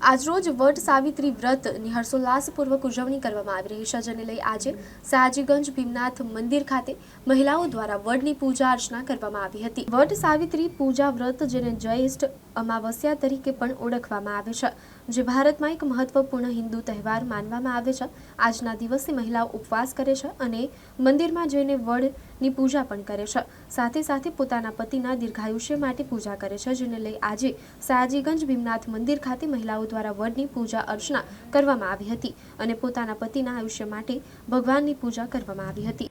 આજરોજ વટ સાવિત્રી વ્રતની હર્ષોલ્લાસપૂર્વક ઉજવણી કરવામાં આવી રહી છે, જેને લઈ આજે સયાજીગંજ ભીમનાથ મંદિર ખાતે મહિલાઓ દ્વારા વડની પૂજા અર્ચના કરવામાં આવી હતી. વટ સાવિત્રી પૂજા વ્રત, જેને જ્યેષ્ઠ અમાવસ્યા તરીકે પણ ઓળખવામાં આવે છે. જે ભારતમાં એક મહત્વપૂર્ણ હિન્દુ તહેવાર માનવામાં આવે છે. આજના દિવસે મહિલાઓ ઉપવાસ કરે છે અને મંદિરમાં જઈને વડની પૂજા પણ કરે છે. સાથે સાથે પોતાના પતિના દીર્ઘાયુષ્ય માટે પૂજા કરે છે, જેને લઈ આજે સયાજીગંજ ભીમનાથ મંદિર ખાતે મહિલાઓ દ્વારા વડની પૂજા અર્ચના કરવામાં આવી હતી અને પોતાના પતિના આયુષ્ય માટે ભગવાનની પૂજા કરવામાં આવી હતી.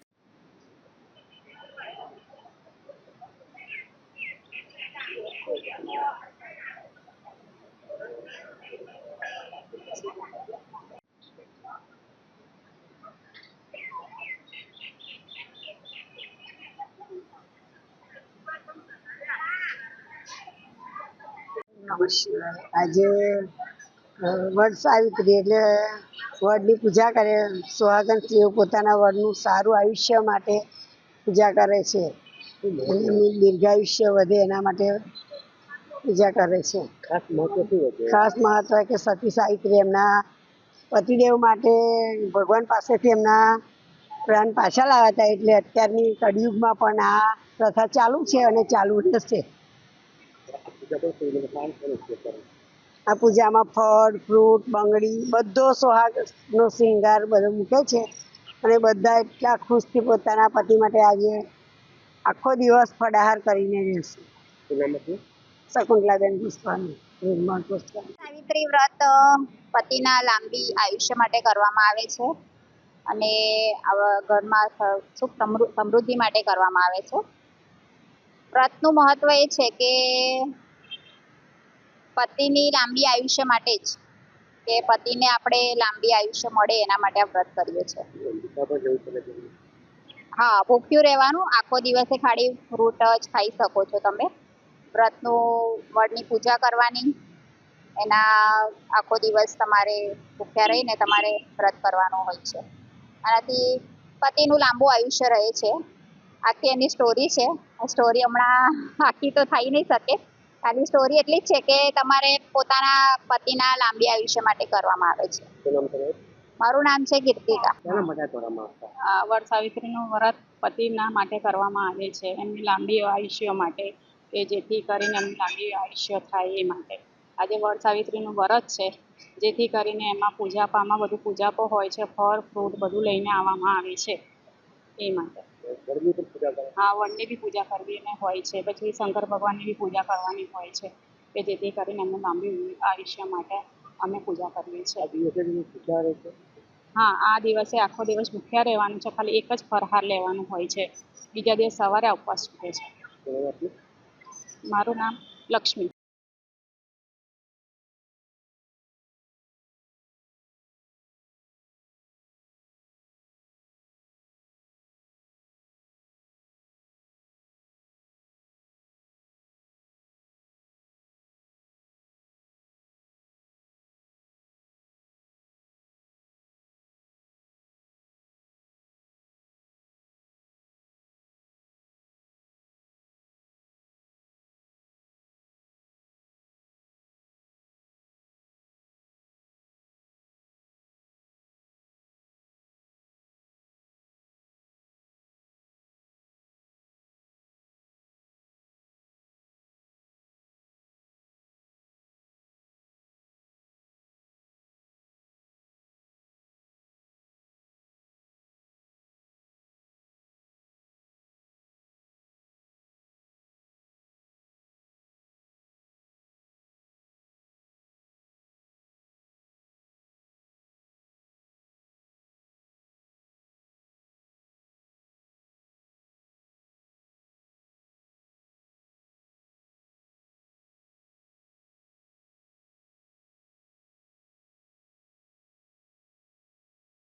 અ, વડ સાવિત્રી એટલે વડની પૂજા કરે. સુહાગન સ્ત્રીઓ પોતાના વડનું સારું આયુષ્ય માટે પૂજા કરે છે. દીર્ઘાયુષ્ય વધે એના માટે પૂજા કરે છે. ખાસ મહત્વ કે સતી સાવિત્રી એમના પતિદેવ માટે ભગવાન પાસેથી એમના પ્રાણ પાછા લાવ્યા હતા એટલે અત્યારની કળિયુગમાં પણ આ પ્રથા ચાલુ છે અને ચાલુ રહેશે આ પૂજામાં ફળ ફ્રૂટ બંગડી બધો સોહાગનો શૃંગાર બધો મૂકે છે અને બધા એટલા ખુશથી પોતાના પતિ માટે આજે આખો દિવસ ફળાહાર કરીને રહેશે. શકુંતલાબેન પુષ્પાની નિર્મળ પુષ્પા સાવિત્રી વ્રત પતિના લાંબી આયુષ્ય માટે કરવામાં આવે છે અને ઘરમાં સુખ સમૃદ્ધિ માટે કરવામાં આવે છે. વ્રતનું મહત્વ એ છે કે પતિની લાંબી આયુષ્ય માટે જ કે પતિને આપણે લાંબી આયુષ્ય મળે એના માટે આ વ્રત કરીએ છીએ. હા, ભૂખ્યું રહેવાનું, આખો દિવસે ખાલી ફ્રૂટ જ ખાઈ શકો છો તમે. વ્રતનું વડની પૂજા કરવાની. એના આખો દિવસ તમારે ભૂખ્યા રહીને તમારે વ્રત કરવાનું હોય છે. આનાથી પતિનું લાંબુ આયુષ્ય રહે છે. આખી એની સ્ટોરી છે. સ્ટોરી હમણાં આખી તો થઈ નહીં શકે. ખાલી સ્ટોરી એટલી જ છે કે તમારે પોતાના પતિના લાંબી આયુષ્ય માટે કરવામાં આવે છે. મારું નામ છે કીર્તિકા વડ સાવિત્રીનું વ્રત પતિના માટે કરવામાં આવે છે. એમની લાંબી આયુષ્ય માટે. કે જેથી કરીને એમ લાંબી આયુષ્ય થાય એ માટે. આજે વડ સાવિત્રીનું વ્રત છે જેથી કરીને એમાં પૂજાપામાં બધું પૂજાપો હોય છે ફળ ફ્રૂટ બધું લઈને આવવામાં આવે છે એ માટે. હા વડની બી પૂજા કરવી એને હોય છે પછી શંકર ભગવાનની બી પૂજા કરવાની હોય છે કે જેથી કરીને એમનું લાંબી આયુષ્ય માટે અમે પૂજા કરીએ છીએ. હા આ દિવસે આખો દિવસ ભૂખ્યા રહેવાનું છે ખાલી એક જ ફરહાર લેવાનું હોય છે. બીજા દિવસ સવારે ઉપવાસ છૂટે છે. મારું નામ લક્ષ્મી.